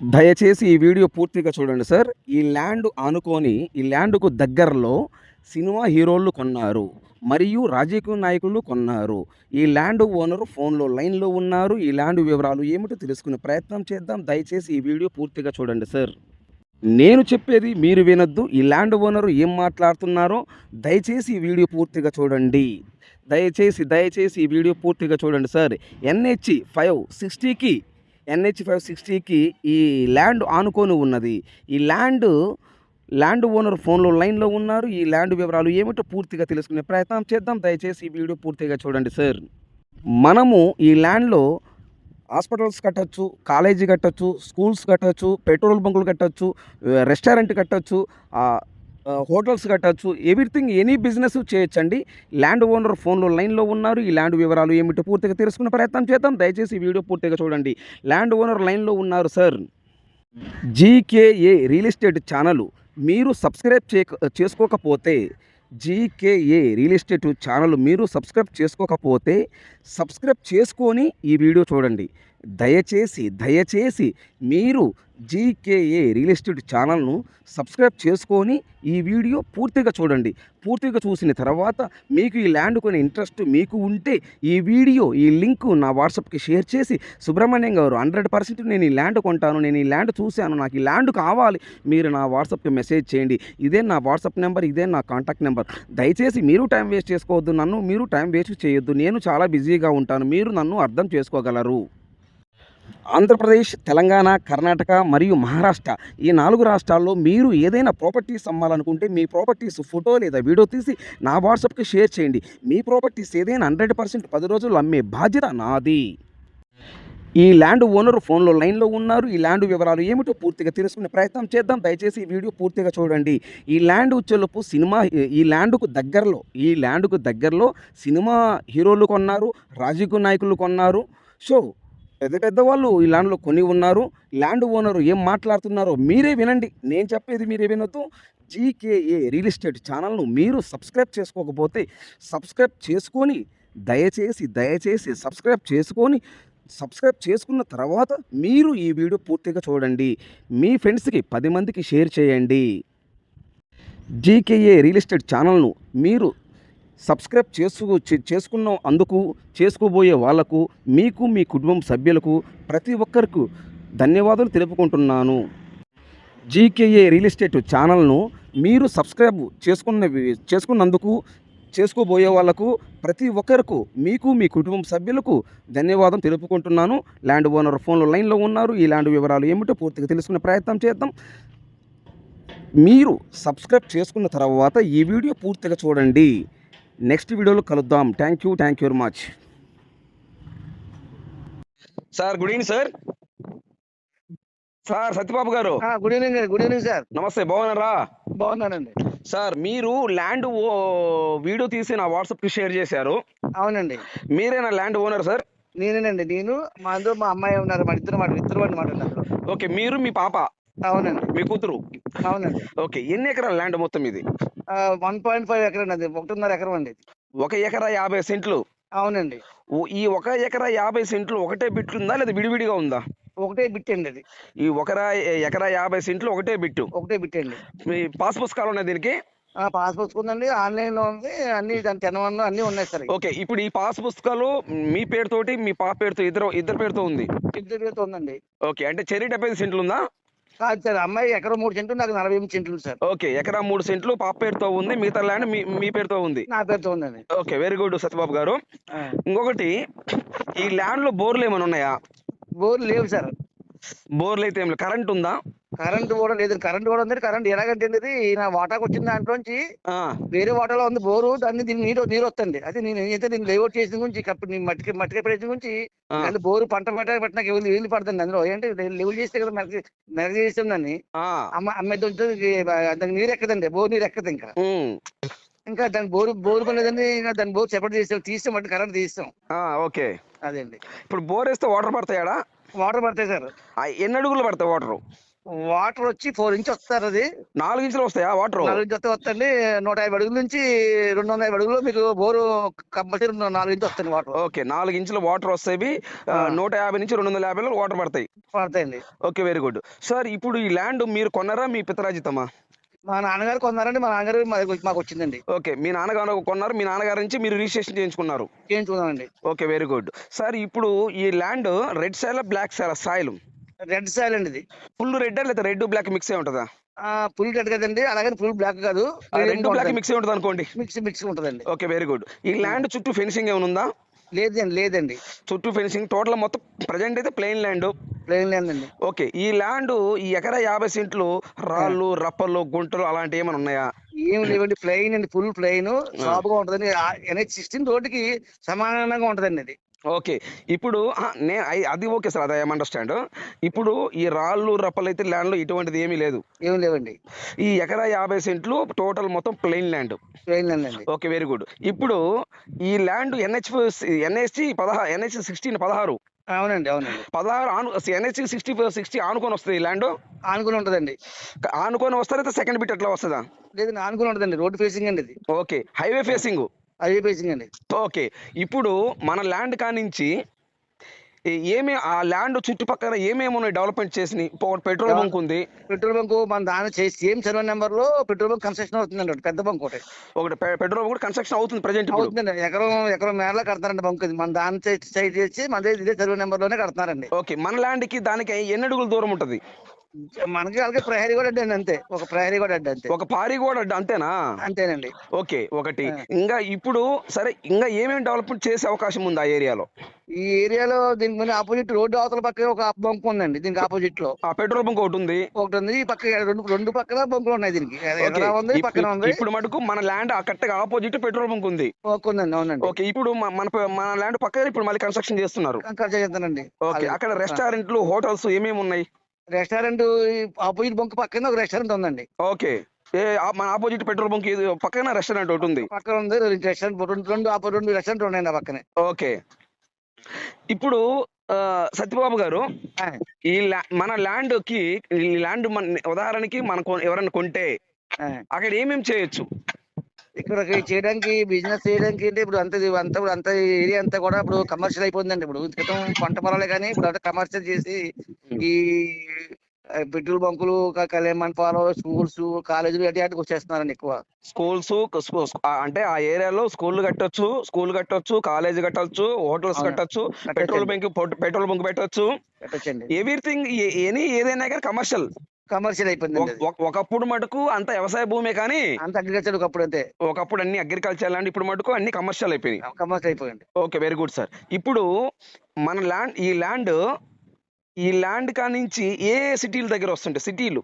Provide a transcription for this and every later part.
దయచేసి ఈ వీడియో పూర్తిగా చూడండి సార్. ఈ ల్యాండ్ ఆనుకొని ఈ ల్యాండ్కు దగ్గరలో సినిమా హీరోలు కొన్నారు మరియు రాజకీయ నాయకులు కొన్నారు. ఈ ల్యాండ్ ఓనర్ ఫోన్లో లైన్లో ఉన్నారు. ఈ ల్యాండ్ వివరాలు ఏమిటో తెలుసుకునే ప్రయత్నం చేద్దాం. దయచేసి ఈ వీడియో పూర్తిగా చూడండి సార్. నేను చెప్పేది మీరు వినొద్దు. ఈ ల్యాండ్ ఓనరు ఏం మాట్లాడుతున్నారో దయచేసి ఈ వీడియో పూర్తిగా చూడండి. దయచేసి దయచేసి ఈ వీడియో పూర్తిగా చూడండి సార్. ఎన్హెచ్ ఫైవ్ సిక్స్టీకి ఎన్హెచ్ ఫైవ్ సిక్స్టీకి ఈ ల్యాండ్ ఆనుకొని ఉన్నది. ఈ ల్యాండ్ ల్యాండ్ ఓనర్ ఫోన్లో లైన్లో ఉన్నారు. ఈ ల్యాండ్ వివరాలు ఏమిటో పూర్తిగా తెలుసుకునే ప్రయత్నం చేద్దాం. దయచేసి ఈ వీడియో పూర్తిగా చూడండి సార్. మనము ఈ ల్యాండ్లో హాస్పిటల్స్ కట్టచ్చు కాలేజీ కట్టచ్చు స్కూల్స్ కట్టచ్చు పెట్రోల్ బంకులు కట్టచ్చు రెస్టారెంట్ కట్టచ్చు హోటల్స్ కట్టచ్చు. ఎవ్రీథింగ్ ఎనీ బిజినెస్ చేయొచ్చండి. ల్యాండ్ ఓనర్ ఫోన్లో లైన్లో ఉన్నారు. ఈ ల్యాండ్ వివరాలు ఏమిటో పూర్తిగా తెలుసుకునే ప్రయత్నం చేద్దాం. దయచేసి ఈ వీడియో పూర్తిగా చూడండి. ల్యాండ్ ఓనర్ లైన్లో ఉన్నారు sir. GKA real estate channel. మీరు సబ్స్క్రైబ్ చే చేసుకోకపోతే జీకేఏ రియల్ ఎస్టేట్ ఛానల్ మీరు సబ్స్క్రైబ్ చేసుకోకపోతే సబ్స్క్రైబ్ చేసుకొని ఈ వీడియో చూడండి. దయచేసి దయచేసి మీరు జీకేఏ రియల్ ఎస్టేట్ ఛానల్ను సబ్స్క్రైబ్ చేసుకొని ఈ వీడియో పూర్తిగా చూడండి. పూర్తిగా చూసిన తర్వాత మీకు ఈ ల్యాండ్ కొనే ఇంట్రెస్ట్ మీకు ఉంటే ఈ వీడియో ఈ లింక్ నా వాట్సాప్కి షేర్ చేసి సుబ్రహ్మణ్యం గారు హండ్రెడ్ పర్సెంట్ నేను ఈ ల్యాండ్ కొంటాను నేను ఈ ల్యాండ్ చూశాను నాకు ఈ ల్యాండ్ కావాలి మీరు నా వాట్సాప్కి మెసేజ్ చేయండి. ఇదే నా వాట్సాప్ నెంబర్ ఇదే నా కాంటాక్ట్ నెంబర్. దయచేసి మీరు టైం వేస్ట్ చేసుకోవద్దు నన్ను మీరు టైం వేస్ట్ చేయొద్దు నేను చాలా బిజీగా ఉంటాను మీరు నన్ను అర్థం చేసుకోగలరు. ఆంధ్రప్రదేశ్ తెలంగాణ కర్ణాటక మరియు మహారాష్ట్ర ఈ నాలుగు రాష్ట్రాల్లో మీరు ఏదైనా ప్రాపర్టీస్ అమ్మాలనుకుంటే మీ ప్రాపర్టీస్ ఫోటో లేదా వీడియో తీసి నా వాట్సాప్కి షేర్ చేయండి. మీ ప్రాపర్టీస్ ఏదైనా హండ్రెడ్ పర్సెంట్ పది రోజులు అమ్మే బాధ్యత నాది. ఈ ల్యాండ్ ఓనర్ ఫోన్లో లైన్లో ఉన్నారు. ఈ ల్యాండ్ వివరాలు ఏమిటో పూర్తిగా తెలుసుకునే ప్రయత్నం చేద్దాం. దయచేసి ఈ వీడియో పూర్తిగా చూడండి. ఈ ల్యాండ్ వచ్చేలోపు సినిమా ఈ ల్యాండ్కు దగ్గరలో ఈ ల్యాండ్కు దగ్గరలో సినిమా హీరోలు కొన్నారు రాజకీయ నాయకులు కొన్నారు. సో పెద్ద పెద్ద వాళ్ళు ఈ ల్యాండ్లో కొని ఉన్నారు. ల్యాండ్ ఓనర్ ఏం మాట్లాడుతున్నారో మీరే వినండి. నేను చెప్పేది మీరే వినొద్దు. జీకేఏ రియల్ ఎస్టేట్ ఛానల్ను మీరు సబ్స్క్రైబ్ చేసుకోకపోతే సబ్స్క్రైబ్ చేసుకొని దయచేసి దయచేసి సబ్స్క్రైబ్ చేసుకొని సబ్స్క్రైబ్ చేసుకున్న తర్వాత మీరు ఈ వీడియో పూర్తిగా చూడండి. మీ ఫ్రెండ్స్కి పది మందికి షేర్ చేయండి. జీకేఏ రియల్ ఎస్టేట్ ఛానల్ను మీరు సబ్స్క్రైబ్ చేసుకు చేసుకున్న అందుకు చేసుకోబోయే వాళ్ళకు మీకు మీ కుటుంబం సభ్యులకు ప్రతి ఒక్కరికి ధన్యవాదాలు తెలుపుకుంటున్నాను. జీకేఏ రియల్ ఎస్టేట్ ఛానల్ను మీరు సబ్స్క్రైబ్ చేసుకున్న చేసుకున్నందుకు చేసుకోబోయే వాళ్ళకు ప్రతి ఒక్కరికి మీకు మీ కుటుంబం సభ్యులకు ధన్యవాదం తెలుపుకుంటున్నాను. ల్యాండ్ ఓనర్ ఫోన్లో లైన్లో ఉన్నారు. ఈ ల్యాండ్ వివరాలు ఏమిటో పూర్తిగా తెలుసుకునే ప్రయత్నం చేద్దాం. మీరు సబ్స్క్రైబ్ చేసుకున్న తర్వాత ఈ వీడియో పూర్తిగా చూడండి. నెక్స్ట్ వీడియోలో కలుద్దాం. Thank you thank you very much sir good evening sir sir Satyababu గారు. ఆ, good evening good evening sir నమస్తే బాగున్నారా? బాగున్నానండి. సార్ మీరు ల్యాండ్ ఓ వీడియో తీసి నా వాట్సాప్కి షేర్ చేశారు. అవునండి. మీరేనా ల్యాండ్ ఓనర్ సార్ నేనేనండి. నేను మా అందులో మా అమ్మాయి ఉన్నారు మా ఇద్దరు మాట ఇద్దరు అనమాట ఓకే మీరు మీ పాప. అవునండి. మీ కూతురు? అవునండి. ఓకే ఎన్ని ఎకరాల ల్యాండ్ మొత్తం ఇది? వన్ పాయింట్ ఫైవ్ ఎకరం అండి ఒకటిన్నర ఎకరం అండి. ఒక ఎకరా యాభై సెంట్లు? అవునండి. ఈ ఒక ఎకరా యాభై సెంట్లు ఒకటే బిట్లు ఉందా లేదా విడివిడిగా ఉందా? ఒకటే బిట్ అండి అది ఈ ఒకరా ఎకరా యాభై సెంట్లు ఒకటే బిట్టు? ఒకటే బిట్ అండి. మీ పాస్ పుస్తకాలు ఉన్నాయి దీనికి? పాస్ పుస్తకుందండి ఆన్లైన్లో ఉంది అన్ని దాని తెనవన్లు అన్ని ఉన్నాయి సార్ ఓకే ఇప్పుడు ఈ పాస్ పుస్తకాలు మీ పేరుతోటి మీ పాప పేరుతో ఇద్దరు ఇద్దరు పేరుతో ఉంది? ఇద్దరు చేతితో ఉందండి. ఓకే అంటే చెరి డెబ్బై సెంట్లు ఉందా కాదు సార్ అమ్మాయి ఎకరం మూడు సెంట్లు నాకు నలభై ఎనిమిది సెంట్లు సార్. ఓకే ఎకరా మూడు సెంట్లు పాప పేరుతో ఉంది మిగతా ల్యాండ్ మీ మీ పేరుతో ఉంది. నా పేరుతో ఉందండి. ఓకే వెరీ గుడ్ సత్యబాబు గారు. ఇంకొకటి ఈ ల్యాండ్లో బోర్లు ఏమైనా ఉన్నాయా? బోర్ లేవు సార్. బోర్లు అయితే ఏం కరెంట్ ఉందా? కరెంట్ కూడా లేదు కరెంట్ కూడా ఉంది కరెంట్ ఎలాగంటే నా వాటాకు వచ్చిన దాంట్లోంచి వేరే వాటర్లో ఉంది బోరు దాన్ని దీన్ని నీరు నీరు వస్తుంది. అదే నేను అయితే దీన్ని లేఅవుట్ చేసిన గురించి మట్టికి మట్టికి ప్రయత్నం గురించి దాన్ని బోరు పంట పంట పెట్టినాక ఎవరు నీళ్ళు పడుతుంది అందులో. ఏంటి లెవెల్ చేస్తే కదా మనకి మెరగ చేస్తాం దాన్ని. అమ్మాయి దానికి నీరు ఎక్కదండి బోరు నీరు ఎక్కదు ఇంకా. ఇంకా దాని బోరు బోరు పనిలేదండి ఇంకా దాని బోరు సెపరేట్ చేస్తాం తీస్తాం అంటే కరెంట్ తీస్తాం. ఆ, ఓకే. అదే అండి ఇప్పుడు బోర్ వేస్తే వాటర్ పడతాయాడా వాటర్ పడతాయి సార్. ఎన్ని అడుగులు పడతాయి వాటర్? వాటర్ వచ్చి ఫోర్ ఇంచ్ వస్తారు అది. నాలుగు ఇంచులు వస్తాయా వాటర్? నాలుగు ఇంచ్ వస్తే వస్తండి నూట యాభై అడుగుల నుంచి రెండు వందల యాభై అడుగులు మీకు బోరు కంపల్సరీ నాలుగు ఇంచ్ వస్తుంది వాటర్. ఓకే నాలుగు ఇంచుల వాటర్ వస్తాయి. నూట యాభై నుంచి రెండు వందల యాభైలో వాటర్ పడతాయి. పడతాయండి. Okay very good. సార్ ఇప్పుడు ఈ ల్యాండ్ మీరు కొన్నారా? మీ పితరాజితమా? మా నాన్నగారు కొన్నారండి. మా నాన్నగారు మాకు వచ్చిందండి. ఓకే మీ నాన్నగారు కొన్నారు. మీ నాన్నగారి నుంచి మీరు రిజిస్ట్రేషన్ చేయించుకున్నారు. చేయించుకున్నామండి. Okay very good. సార్ ఇప్పుడు ఈ land red soil black soil soil? Red soil అండి ఇది ఫుల్ రెడ్ లేదా రెడ్ బ్లాక్ మిక్స్ అయి ఉంటుందా ఫుల్ రెడ్ కదండి. అలాగే ఫుల్ బ్లాక్ కాదు. రెడ్ బ్లాక్ మిక్స్ అయి ఉంటుంది అనుకోండి. మిక్స్ మిక్స్ ఉంటదండి. ఓకే వెరీ గుడ్ ఈ ల్యాండ్ చుట్టూ ఫెన్సింగ్ ఏమైనా ఉందా? లేదండి లేదండి. చుట్టూ ఫెన్సింగ్. టోటల్ మొత్తం ప్రజెంట్ అయితే ప్లెయిన్ ల్యాండ్. ప్లేన్ లేదండి ఓకే ఈ ల్యాండ్ ఈ ఎకరా యాభై సెంట్లు రాళ్ళు రప్పలు గుంటలు అలాంటివి ఏమైనా ఉన్నాయా? ఏం లేవండి ప్లెయిన్ అండి ఫుల్ ప్లెయిన్. సాఫ్గా ఉంటదండి. ఎన్హెచ్ సిక్స్టీన్ రోడ్డుకి సమానంగా ఉంటదండి అది. ఓకే. ఇప్పుడు ఆ, నే ఐ- అది ఓకే సార్ అది ఐఎమ్ అండర్స్టాండ్. ఇప్పుడు ఈ రాళ్ళు రప్పలు అయితే ల్యాండ్లో ఇటువంటిది ఏమీ లేదు. ఏం లేవండి. ఈ ఎకరా యాభై సెంట్లు టోటల్ మొత్తం ప్లెయిన్ ల్యాండ్. ప్లెయిన్ ల్యాండ్ అండి. Okay very good. ఇప్పుడు ఈ ల్యాండ్ ఎన్హెచ్ ఎన్హెచ్సి పదహారు ఎన్హెచ్ సిక్స్టీన్ పదహారు. అవునండి అవునండి. పదహారు ఆను ఎన్హెచ్ సిక్స్టీ సిక్స్టీ ఆనుకొని వస్తుంది ఈ ల్యాండ్? ఆనుకుని ఉంటదండి. ఆనుకొని వస్తారైతే సెకండ్ బిట్ ఎట్లా వస్తుందా? లేదండి ఆనుకుని ఉంటదండి రోడ్ ఫేసింగ్ అండి ఇది. ఓకే. Highway facing. ఫేసింగ్ అండి. ఓకే. ఇప్పుడు మన ల్యాండ్ కానించి ఏ- ఏమే ఆ ల్యాండ్ చుట్టుపక్కల ఏమేమి ఉన్నాయి డెవలప్మెంట్ చేసి పెట్రోల్ బంక్ ఉంది. పెట్రోల్ బంక్ మన దాని సేమ్ సర్వే నెంబర్లో పెట్రోల్ బంక్ కన్స్ట్రక్షన్ అవుతుందండి ఒకటి పెద్ద బంక్ ఒకటి. ఒకటి పెట్రోల్ బంక్ కూడా కన్స్ట్రక్షన్ అవుతుంది ప్రజెంట్ అవుతుందండి. ఎకరం ఎకరం మేరలో కడతారండి బంక్ మన దాని సైడ్ సైడ్ చేసి మన ఇదే సర్వే నెంబర్లోనే కడతారండి. ఓకే. మన ల్యాండ్కి దానికి ఎన్ని అడుగుల దూరం ఉంటది? మనకి అలాగే ప్రహరీ కూడా అడ్డండి అంతే. ఒక ప్రహరీ కూడా అడ్డు అంతే. ఒక పారి కూడా అడ్డ- అంతేనా? అంతేనండి. ఓకే ఒకటి. ఇంకా ఇప్పుడు సరే ఇంకా ఏమేమి డెవలప్మెంట్ చేసే అవకాశం ఉంది ఆ ఏరియాలో? ఈ ఏరియాలో దీనికి ముందు ఆపోజిట్ రోడ్డు అవతల పక్క ఒక బంక్ ఉందండి దీనికి ఆపోజిట్లో ఆ పెట్రోల్ బంక్ ఒకటి ఉంది. ఒకటి ఉంది ఈ పక్క రెండు రెండు పక్కన బంకులు ఉన్నాయి దీనికి. ఓకే ఎదురా ఉంది పక్కన ఉంది. ఇప్పుడు మటుకు మన ల్యాండ్ కరెక్ట్గా ఆపోజిట్ పెట్రోల్ బంక్ ఉంది. ఒక ఉందండి అవునండి. ఓకే ఇప్పుడు మన మన ల్యాండ్ పక్కన ఇప్పుడు మళ్ళీ కన్స్ట్రక్షన్ చేస్తున్నారు. కంకర్ చేస్తానండి ఓకే అక్కడ రెస్టారెంట్లు హోటల్స్ ఏమేమి ఉన్నాయి? రెస్టారెంట్ ఆపోజిట్ బంక్ పక్కన ఒక రెస్టారెంట్ ఉందండి. ఓకే. ఏ ఆ- మన ఆపోజిట్ పెట్రోల్ బంక్ ఇది పక్కన రెస్టారెంట్ ఒకటి ఉంది. పక్కన ఉంది రెండు రెస్టారెంట్ రెండు రెండు ఆపో రెండు రెస్టారెంట్ ఉన్నాయండి ఆ పక్కనే. ఓకే. ఇప్పుడు ఆ, సత్యబాబు గారు ఆ, ఈ మన ల్యాండ్కి ఈ ల్యాండ్ మన ఉదాహరణకి మన కొ- ఎవరైనా కొంటే ఆ. అక్కడ ఏమేమి చేయొచ్చు? ఇక్కడ చేయడానికి బిజినెస్ చేయడానికి అంటే ఇప్పుడు అంత అంతా ఇప్పుడు అంత ఏరియా అంతా కూడా ఇప్పుడు కమర్షియల్ అయిపోయిందండి. ఇప్పుడు క్రితం పంట పొలాలే కానీ ఇప్పుడు అంతా కమర్షియల్ చేసి ఈ పెట్రోల్ బంకులు మండపాలు స్కూల్స్ కాలేజీలు అటు అటుకు వచ్చేస్తున్నారండి ఎక్కువ. స్కూల్స్ అంటే ఆ ఏరియాలో స్కూల్ కట్టొచ్చు స్కూల్ కట్టొచ్చు కాలేజ్ కట్టొచ్చు హోటల్స్. కట్టొచ్చు. పెట్రోల్ బంక్ పెట్రోల్ బంక్ పెట్టొచ్చు. ఎవ్రీథింగ్ ఎనీ ఏదైనా కానీ కమర్షియల్ కమర్షియల్ అయిపోయిందండి అది. ఒకప్పుడు మటుకు అంత వ్యవసాయ భూమే కానీ అంత అగ్రికల్చర్ ఒకప్పుడు అంతే. ఒకప్పుడు అన్ని అగ్రికల్చర్ ల్యాండ్ ఇప్పుడు మటుకు అన్ని కమర్షియల్ అయిపోయినాయి. కమర్షియల్ అయిపోయింది. ఓకే వెరీ గుడ్ సార్ ఇప్పుడు మన ల్యాండ్ ఈ ల్యాండ్ ఈ ల్యాండ్ కానించి ఏ ఏ సిటీల దగ్గర వస్తుంటాయి? సిటీలు.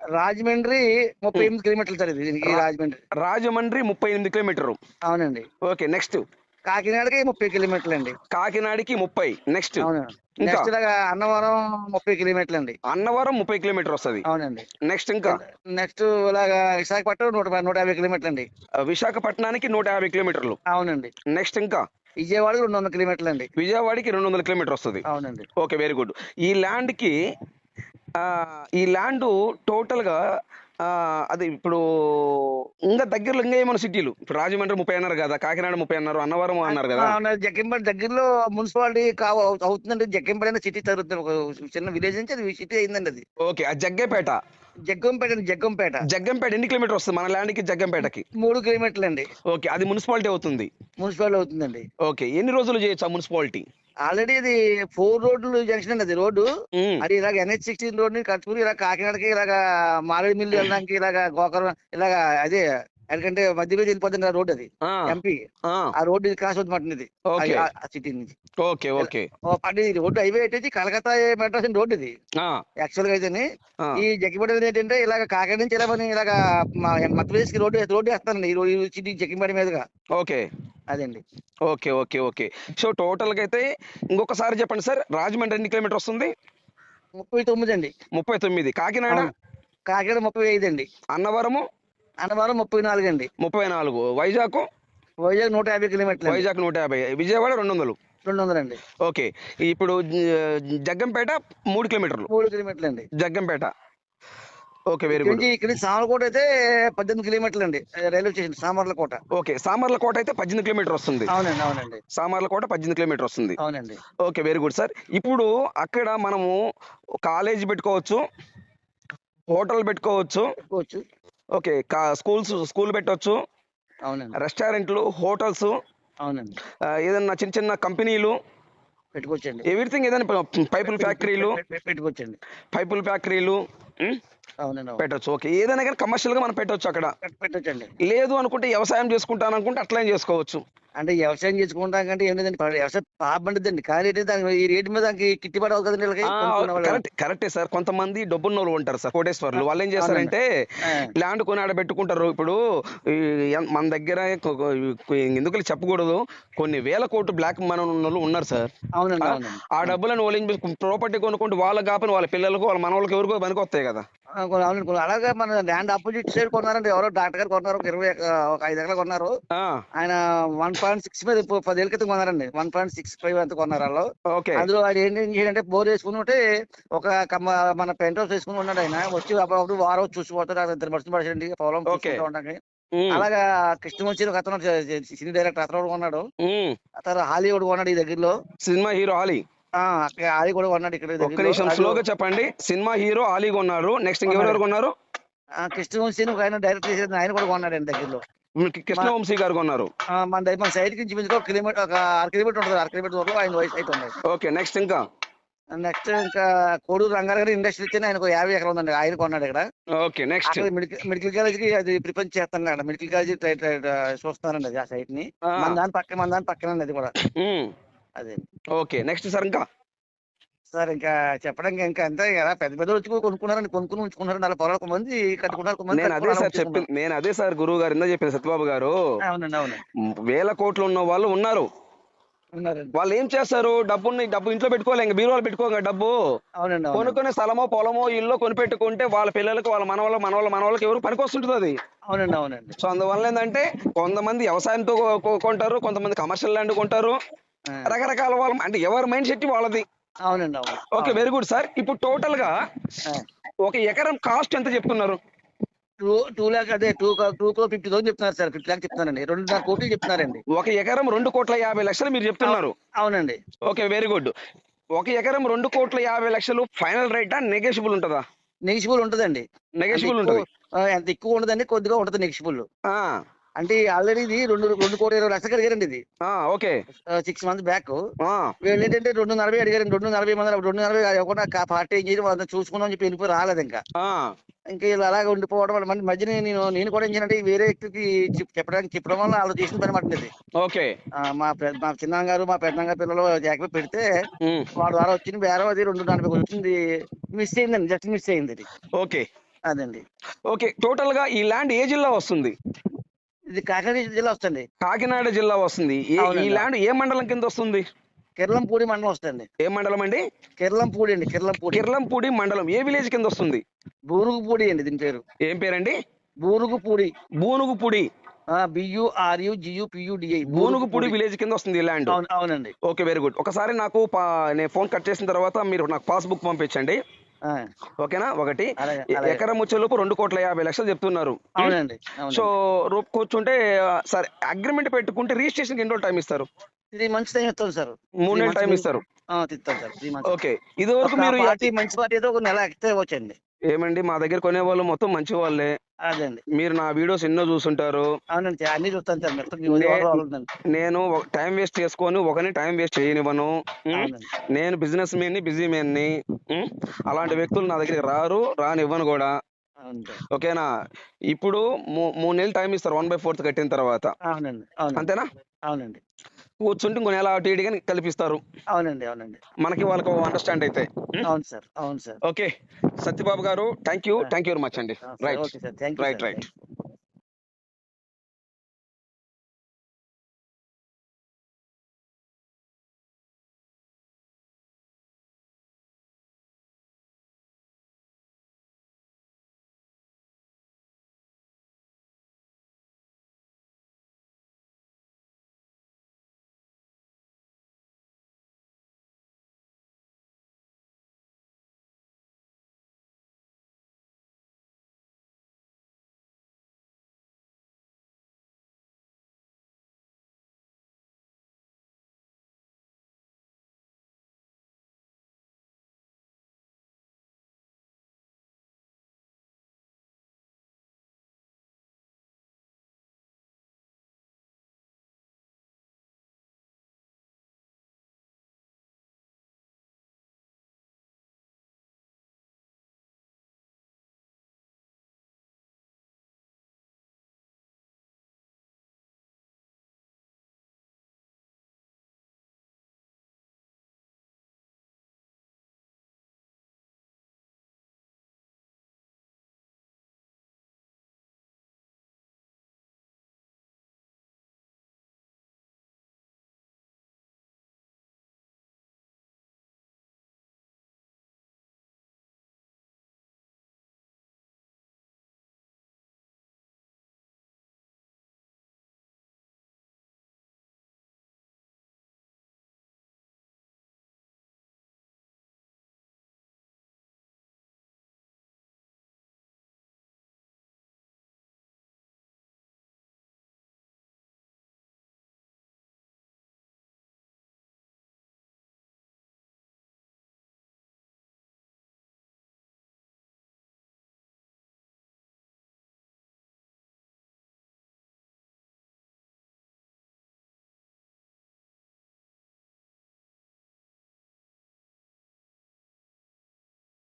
రాజమండ్రి ముప్పై ఎనిమిది కిలోమీటర్లు సార్ ఇది రాజమండ్రి. రాజమండ్రి ముప్పై ఎనిమిది కిలోమీటర్లు అవునండి. ఓకే నెక్స్ట్ కాకినాడకి ముప్పై కిలోమీటర్లు అండి కాకినాడకి ముప్పై. నెక్స్ట్? నెక్స్ట్ అన్నవరం ముప్పై కిలోమీటర్లు అండి అన్నవరం ముప్పై కిలోమీటర్ వస్తుంది. అవునండి. నెక్స్ట్ ఇంకా. నెక్స్ట్ ఇలాగా విశాఖపట్నం నూట నూట యాభై కిలోమీటర్లు అండి విశాఖపట్నానికి నూట యాభై కిలోమీటర్లు. అవునండి. నెక్ట్ ఇంకా. విజయవాడకి రెండు వందల కిలోమీటర్లు అండి విజయవాడకి రెండు వందల కిలోమీటర్ వస్తుంది. అవునండి. ఓకే వెరీ గుడ్ ఈ ల్యాండ్కి ఈ ల్యాండ్ టోటల్గా అది ఇప్పుడు ఇంకా దగ్గరలో ఇంకా ఏమైనా సిటీలు? ఇప్పుడు రాజమండ్రి ముప్పై అన్నారు కదా కాకినాడ ముప్పై అన్నారు అన్నవరం అన్నారు కదా. జగ్గంపేట దగ్గరలో మున్సిపాలిటీ కావ అవుతుందండి. జగ్గంపేట అనేది సిటీ జరుగుతుంది ఒక చిన్న విలేజ్ నుంచి అది సిటీ అయిందండి అది. ఓకే ఆ జగ్గేపేట. జగ్గంపేట జగ్గంపేట. జగ్గంపేట ఎన్ని కిలోమీటర్ వస్తుంది మన ల్యాండ్కి జగ్గంపేటకి? మూడు కిలోమీటర్లు అండి ఓకే అది మున్సిపాలిటీ అవుతుంది. మున్సిపాలిటీ అవుతుందండి. ఓకే ఎన్ని రోజులు చేయొచ్చు ఆ మున్సిపాలిటీ? ఆల్రెడీ ఇది ఫోర్ రోడ్లు జంక్షన్ అండి అది రోడ్డు. అది ఇలాగ ఎన్హెచ్ సిక్స్టీన్ రోడ్ని కట్టుకుని ఇలా కాకినాడకి ఇలాగ మారేడు మిల్లు వెళ్ళడానికి ఇలాగ గోకరం ఇలాగ అదే ఎందుకంటే మధ్యలో వెళ్ళిపోతుంది రోడ్ అది. ఎంపీ ఆ. రోడ్డు ఇది క్రాస్ అవుతుంది ఇది ఆ- ఆ సిటీ నుంచి. Okay okay. పడి ఇది రోడ్డు హైవే అయితే కలకత్తా మెడ్రాస్ రోడ్ ఇది. యాక్చువల్గా అయితే ఈ జగ్గిపేట ఏంటంటే ఇలాగ కాకినాడ నుంచి ఇలా మన ఇలాగ మధ్యప్రదేశ్కి రోడ్డు రోడ్డు వేస్తానండి ఈ రోడ్డు సిటీ జగ్గిపేట మీదుగా. ఓకే. అదండి. Okay okay okay. సో టోటల్గా అయితే ఇంకొకసారి చెప్పండి సార్. రాజమండ్రి ఎన్ని కిలోమీటర్ వస్తుంది? ముప్పై తొమ్మిది అండి ముప్పై తొమ్మిది. కాకినాడ? అవును. కాకినాడ ముప్పై ఐదు అండి అన్నవరము? అన్నవరం ముప్పై నాలుగు అండి ముప్పై నాలుగు. వైజాగ్? వైజాగ్ నూట యాభై కిలోమీటర్లు అండి. వైజాగ్ నూట యాభై. విజయవాడ రెండు వందలు రెండు వందలండి ఓకే. ఇప్పుడు జ- జగ్గంపేట మూడు కిలోమీటర్లు. మూడు కిలోమీటర్లు అండి జగ్గంపేట. ఓకే వెరీ గుడ్ ఇక్కడ సామర్లకోట అయితే పద్దెనిమిది కిలోమీటర్లు అండి railway station Samarlakota. Okay Samarlakota అయితే పద్దెనిమిది కిలోమీటర్ వస్తుంది. అవునండి అవునండి. సామర్లకోట పద్దెనిమిది కిలోమీటర్ వస్తుంది. అవునండి. ఓకే వెరీ గుడ్ సార్ ఇప్పుడు అక్కడ మనము కాలేజ్ పెట్టుకోవచ్చు హోటల్ పెట్టుకోవచ్చు ఓకే స్కూల్స్ స్కూల్ పెట్టవచ్చు అవునండి. రెస్టారెంట్లు హోటల్స్ అవునండి. ఏదన్నా చిన్న చిన్న కంపెనీలు పెట్టుకోవచ్చండి. ఎవ్రీథింగ్ ఏదైనా పైపుల ఫ్యాక్టరీలు పెట్టుకోవచ్చండి. పైపుల ఫ్యాక్టరీలు పెట్టొచ్చు. ఓకే ఏదైనా కానీ కమర్షియల్గా మనం పెట్టొచ్చు అక్కడ. పెట్- పెట్టొచ్చండి. లేదు అనుకుంటే వ్యవసాయం చేసుకుంటాను అనుకుంటే అట్లా చేసుకోవచ్చు. అంటే వ్యవసాయం చేసుకుంటాం కంటే ఏం లేదండి వ్యవసాయం కానీ దానికి ఈ రేటు మీద దానికి గిట్టుబాటు అవుతుంది కదండి వీళ్ళకి. Correct sir. కొంతమంది డబ్బున్న వాళ్ళు ఉంటారు సార్ కోటేశ్వర్లు. వాళ్ళు ఏం చేస్తారంటే ల్యాండ్ కొని ఆడ పెట్టుకుంటారు. ఇప్పుడు మన దగ్గర ఎందుకు చెప్పకూడదు. కొన్ని వేల కోట్లు బ్లాక్ మన వాళ్ళు ఉన్నారు సార్. అవునండి ఆ, డబ్బులను వాళ్ళు ప్రాపర్టీ కొనుక్కుంటే వాళ్ళకి కాపని వాళ్ళ పిల్లలకు వాళ్ళ మనవాళ్ళకి ఎవరికో పనికి వస్తాయి కదా అవునండి అలాగే మన ల్యాండ్ ఆపోజిట్ సైడ్ కొన్నారండి ఎవరో డాక్టర్ గారు కొన్నారు. ఒక ఇరవై ఒక ఐదు ఎకరాలు కొన్నారు. ఆయన వన్ పాయింట్ సిక్స్ మీద పదేళ్ళ క్రితం కొన్నారండి. వన్ పాయింట్ సిక్స్ ఫైవ్ అంత కొన్నారు వాళ్ళు. ఓకే. అందులో ఆయన ఏం ఏం చేయాలంటే బోర్ వేసుకుని ఉంటే ఒక కమ్మ మన పెంట్ హౌస్ వేసుకుని ఉన్నాడు ఆయన. వచ్చి అప్పుడప్పుడు వారం చూసిపోతాడు ఇద్దరు మనుషులు పడేయండి పొలం. చూసుకుంటూ ఉమ్, అలాగా కృష్ణవంశీ ఒక అతను సినీ డైరెక్టర్ అతను కూడా కొన్నాడు. అతను హాలీవుడ్ కొన్నాడు ఈ దగ్గరలో. సినిమా హీరో ఆలీ ఆ, అక్కడ ఆది కూడా కొన్నాడు ఇక్కడ ఒక్క. నిమిషం స్లోగా చెప్పండి. సినిమా హీరో ఆలీ కొన్నారు. నెక్స్ట్ ఇంకెవరెవరు కొన్నారు? కృష్ణవంశీ ఒక ఆయన డైరెక్ట్ చేసేది ఆయన కూడా కొన్నాడు ఆయన దగ్గరలో. కృష్ణవంశీ గారు కొన్నారు. మన మన సైడ్ నుంచి మించుకో ఒక కిలోమీటర్ ఒక అర కిలోమీటర్ ఉంటుంది. అర కిలోమీటర్ వరకు ఆయన వయసు అయితే ఉంది ఓకే నెక్స్ట్ ఇంకా? నెక్స్ట్ ఇంకా కోడూరు రంగారావు ఇండస్ట్రీ ఇచ్చిన ఆయనకు యాభై ఎకరం ఉందండి. ఆయన కొన్నాడు ఇక్కడ. Okay next. మెడికల్ కాలేజ్కి అది ప్రిపేర్ చేస్తాను మెడికల్ కాలేజ్ చూస్తున్నారండి అది ఆ సైట్ని. మన దాని పక్క మన దాని పక్కన అది కూడా. అదే. ఓకే నెక్స్ట్ సార్ ఇంకా? సార్ ఇంకా చెప్పడానికి ఇంకా అంతే కదా. పెద్ద పెద్ద వచ్చి కొనుక్కున్నారండి కొనుక్కుని ఉంచుకున్నారు నాలుగు పొలాలు కొంతమంది కట్టుకున్నారు కొంతమంది నేను అదే సార్ చెప్పింది నేను అదే సార్ గురువు గారు ఇందా చెప్పిన సత్యబాబు గారు. అవునండి అవును. వేల కోట్లు ఉన్న వాళ్ళు ఉన్నారు. వాళ్ళు ఏం చేస్తారు? డబ్బుని డబ్బు ఇంట్లో పెట్టుకోలే ఇంకా బీరువాలు పెట్టుకోగా డబ్బు. కొనుక్కునే స్థలమో పొలమో ఇల్లు కొనిపెట్టుకుంటే వాళ్ళ పిల్లలకి వాళ్ళ మనవాళ్ళ మనవాళ్ళ మనవాళ్ళకి ఎవరు పనికొస్తుంటుంది అది. అవునండి అవునండి. సో అందువల్ల ఏంటంటే కొంతమంది వ్యవసాయంతో కొంటారు కొంతమంది కమర్షియల్ ల్యాండ్ కొంటారు. రకరకాల వాళ్ళ అంటే ఎవరి మైండ్ సెట్ వాళ్ళది. అవునండి అవును. Okay very good sir. ఇప్పుడు టోటల్గా. ఒక ఎకరం కాస్ట్ ఎంత చెప్తున్నారు? టూ టూ ల్యాక్ అదే two two crore fifty thousand చెప్తున్నారు సార్ ఫిఫ్టీ ల్యాక్ చెప్తున్నారండి రెండున్నర కోట్లు చెప్తున్నారండి. ఒక ఎకరం రెండు కోట్ల యాభై లక్షలు మీరు చెప్తున్నారు. అవునండి. Okay very good. ఒక ఎకరం రెండు కోట్ల యాభై లక్షలు ఫైనల్ రేటా నెగోషియబుల్ ఉంటుందా? నెగిషిబుల్ ఉంటుందండి. నెగోషియబుల్ ఉంటుంది. ఎంత ఎక్కువ ఉండదండి కొద్దిగా ఉంటుంది నెగిషిబుల్ ఆ, అంటే ఆల్రెడీ ఇది రెండు రెండు కోట్ల ఇరవై లక్షలు అడిగారండి ఇది. ఓకే. సిక్స్ మంత్స్ బ్యాక్ వీళ్ళు ఏంటంటే రెండు నలభై అడిగారండి రెండు నలభై మంది రెండు నలభై ఇవ్వకుండా పార్టీ ఏం చేయడం అంతా చూసుకుందాం అని చెప్పి వెళ్ళిపోయి రాలేదు ఇంకా. ఇంకా వీళ్ళు అలాగే ఉండిపోవడం వల్ల మళ్ళీ మధ్యన నేను నేను కూడా ఏం చేయాలంటే వేరే వ్యక్తికి చెప్- చెప్పడానికి చెప్పడం వల్ల వాళ్ళు చేసిన పని మాట ఇది. ఓకే. మా మా చిన్న గారు మా పెద్ద గారు పిల్లలు జాగ్రత్త పెడితే వాడు ద్వారా వచ్చింది బేరం అది రెండు నలభై వచ్చింది మిస్ అయిందండి జస్ట్ మిస్ అయింది ఓకే. అదండి. ఓకే టోటల్గా ఈ ల్యాండ్ ఏ జిల్లా వస్తుంది? ఇది కాకినాడ జిల్లా వస్తుంది. కాకినాడ జిల్లా వస్తుంది. ఈ. ల్యాండ్ ఏ మండలం కింద వస్తుంది? కిర్లంపూడి మండలం వస్తుంది. ఏ మండలం అండి? కిర్లంపూడి అండి కిర్లంపూడి. కిర్లంపూడి మండలం. ఏ విలేజ్ కింద వస్తుంది? బూరుగుపూడి అండి దీని పేరు. ఏం పేరండి? బూరుగుపూడి. బూనుగుపూడి. బియుఆర్యు జియుపియుడిఐ బూనుగుపూడి విలేజ్ కింద వస్తుంది ల్యాండ్. అవును అవునండి. Okay very good. ఒకసారి నాకు నేను ఫోన్ కట్ చేసిన తర్వాత మీరు నాకు పాస్బుక్ పంపించండి. ఓకేనా? ఒకటి. ఎకరం వచ్చేలోపు రెండు కోట్ల యాభై లక్షలు చెప్తున్నారు. అవునండి సో రూప్ కూర్చుంటే సరే అగ్రిమెంట్ పెట్టుకుంటే రిజిస్ట్రేషన్ ఎన్ని రోజులు టైం ఇస్తారు? త్రీ మంత్స్ టైం ఇస్తాం సార్. మూడు నెలలు టైం ఇస్తారు. తిస్తాం సార్. Three months. ఓకే. ఇది వరకు మీరు మంచి పార్టీ అయితే ఒక నెల ఎక్స్ట్రా ఇవ్వచ్చండి ఏమండి? మా దగ్గర కొనే వాళ్ళు మొత్తం మంచి వాళ్ళే అదండి. మీరు నా వీడియోస్ ఎన్నో చూసుంటారు అవునండి అన్ని చూస్తాను సార్. మొత్తం మీ నే- ఓవరాల్ అవుతుందండి. నేను టైం వేస్ట్ చేసుకొని ఒకని టైం వేస్ట్ చేయనివ్వను. ఉం? అవునండి. నేను బిజినెస్ మ్యాన్ని బిజీ మ్యాన్ని ఉం? అలాంటి వ్యక్తులు నా దగ్గరికి రారు రానివ్వను కూడా. సార్. ఓకేనా? ఇప్పుడు మూ- మూడు నెలలు టైం ఇస్తారు వన్ బై ఫోర్త్ కట్టిన తర్వాత. అవునండి అవునండి. అంతేనా? అవునండి. కూర్చుంటే ఇంకో నెల అటు ఇటుగా కల్పిస్తారు. అవునండి అవునండి. మనకి వాళ్ళకి అండర్స్టాండ్ అయితే. అవును సార్ అవును సార్. ఓకే. సత్యబాబు గారు thank you thank you very much అండి. Right right right